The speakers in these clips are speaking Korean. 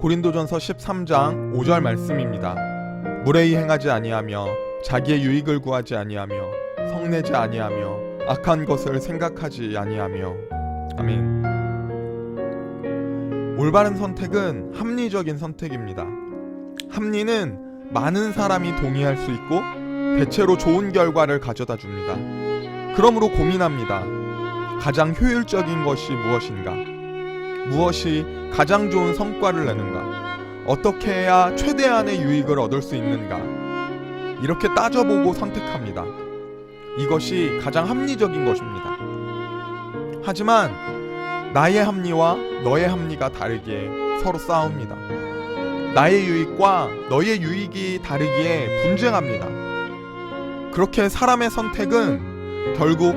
고린도전서 13장 5절 말씀입니다. 무례히 행하지 아니하며 자기의 유익을 구하지 아니하며 성내지 아니하며 악한 것을 생각하지 아니하며 아멘. 올바른 선택은 합리적인 선택입니다. 합리는 많은 사람이 동의할 수 있고 대체로 좋은 결과를 가져다 줍니다. 그러므로 고민합니다. 가장 효율적인 것이 무엇인가? 무엇이 가장 좋은 성과를 내는가? 어떻게 해야 최대한의 유익을 얻을 수 있는가? 이렇게 따져보고 선택합니다. 이것이 가장 합리적인 것입니다. 하지만 나의 합리와 너의 합리가 다르기에 서로 싸웁니다. 나의 유익과 너의 유익이 다르기에 분쟁합니다. 그렇게 사람의 선택은 결국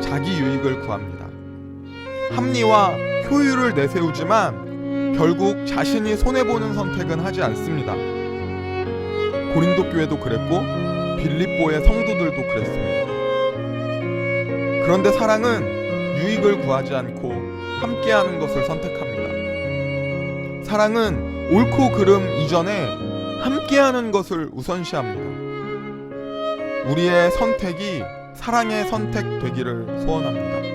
자기 유익을 구합니다. 합리와 효율을 내세우지만 결국 자신이 손해보는 선택은 하지 않습니다. 고린도 교회도 그랬고 빌립보의 성도들도 그랬습니다. 그런데 사랑은 유익을 구하지 않고 함께하는 것을 선택합니다. 사랑은 옳고 그름 이전에 함께하는 것을 우선시합니다. 우리의 선택이 사랑의 선택 되기를 소원합니다.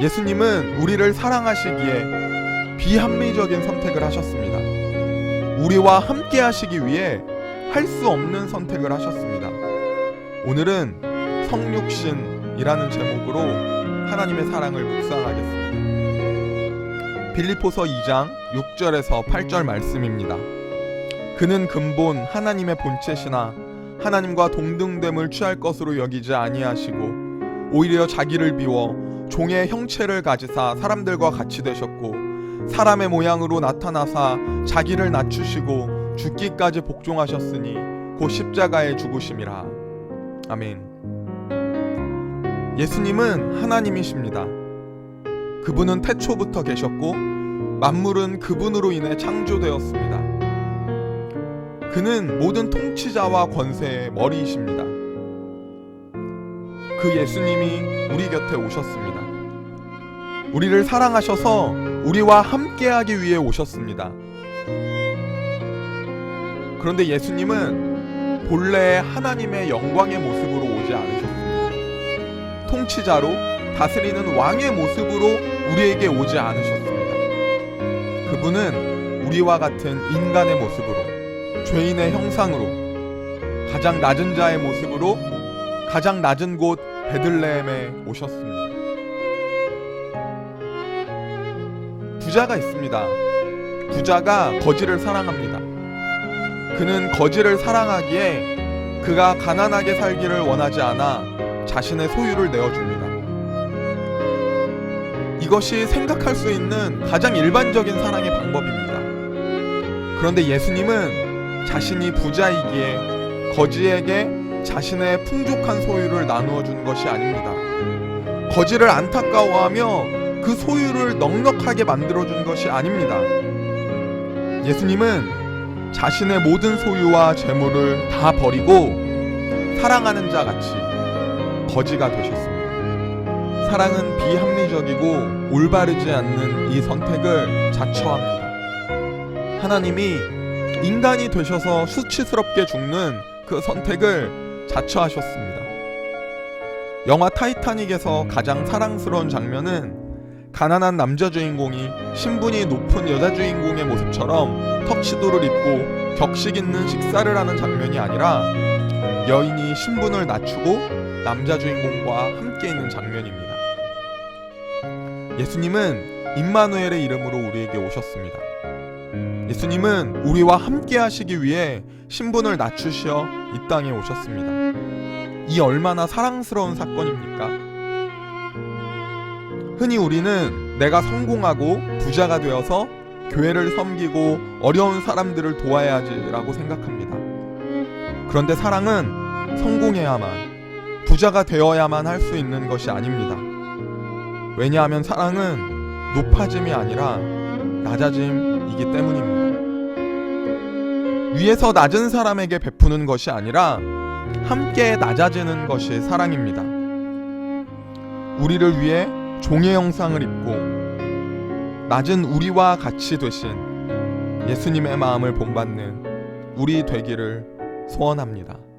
예수님은 우리를 사랑하시기에 비합리적인 선택을 하셨습니다. 우리와 함께 하시기 위해 할 수 없는 선택을 하셨습니다. 오늘은 성육신이라는 제목으로 하나님의 사랑을 묵상하겠습니다. 빌리포서 2장 6절에서 8절 말씀입니다. 그는 근본 하나님의 본체시나 하나님과 동등됨을 취할 것으로 여기지 아니하시고 오히려 자기를 비워 종의 형체를 가지사 사람들과 같이 되셨고 사람의 모양으로 나타나사 자기를 낮추시고 죽기까지 복종하셨으니 곧 십자가에 죽으심이라. 아멘. 예수님은 하나님이십니다. 그분은 태초부터 계셨고 만물은 그분으로 인해 창조되었습니다. 그는 모든 통치자와 권세의 머리이십니다. 그 예수님이 우리 곁에 오셨습니다. 우리를 사랑하셔서 우리와 함께하기 위해 오셨습니다. 그런데 예수님은 본래 하나님의 영광의 모습으로 오지 않으셨습니다. 통치자로 다스리는 왕의 모습으로 우리에게 오지 않으셨습니다. 그분은 우리와 같은 인간의 모습으로 죄인의 형상으로 가장 낮은 자의 모습으로 가장 낮은 곳 베들레헴에 오셨습니다. 부자가 있습니다. 부자가 거지를 사랑합니다. 그는 거지를 사랑하기에 그가 가난하게 살기를 원하지 않아 자신의 소유를 내어줍니다. 이것이 생각할 수 있는 가장 일반적인 사랑의 방법입니다. 그런데 예수님은 자신이 부자이기에 거지에게 자신의 풍족한 소유를 나누어 준 것이 아닙니다. 거지를 안타까워하며 그 소유를 넉넉하게 만들어 준 것이 아닙니다. 예수님은 자신의 모든 소유와 재물을 다 버리고 사랑하는 자 같이 거지가 되셨습니다. 사랑은 비합리적이고 올바르지 않는 이 선택을 자처합니다. 하나님이 인간이 되셔서 수치스럽게 죽는 그 선택을 자처하셨습니다. 영화 타이타닉에서 가장 사랑스러운 장면은 가난한 남자 주인공이 신분이 높은 여자 주인공의 모습처럼 턱시도를 입고 격식 있는 식사를 하는 장면이 아니라 여인이 신분을 낮추고 남자 주인공과 함께 있는 장면입니다. 예수님은 임마누엘의 이름으로 우리에게 오셨습니다. 예수님은 우리와 함께 하시기 위해 신분을 낮추시어 이 땅에 오셨습니다. 이 얼마나 사랑스러운 사건입니까? 흔히 우리는 내가 성공하고 부자가 되어서 교회를 섬기고 어려운 사람들을 도와야지라고 생각합니다. 그런데 사랑은 성공해야만 부자가 되어야만 할 수 있는 것이 아닙니다. 왜냐하면 사랑은 높아짐이 아니라 낮아짐이기 때문입니다. 위에서 낮은 사람에게 베푸는 것이 아니라 함께 낮아지는 것이 사랑입니다. 우리를 위해 종의 형상을 입고 낮은 우리와 같이 되신 예수님의 마음을 본받는 우리 되기를 소원합니다.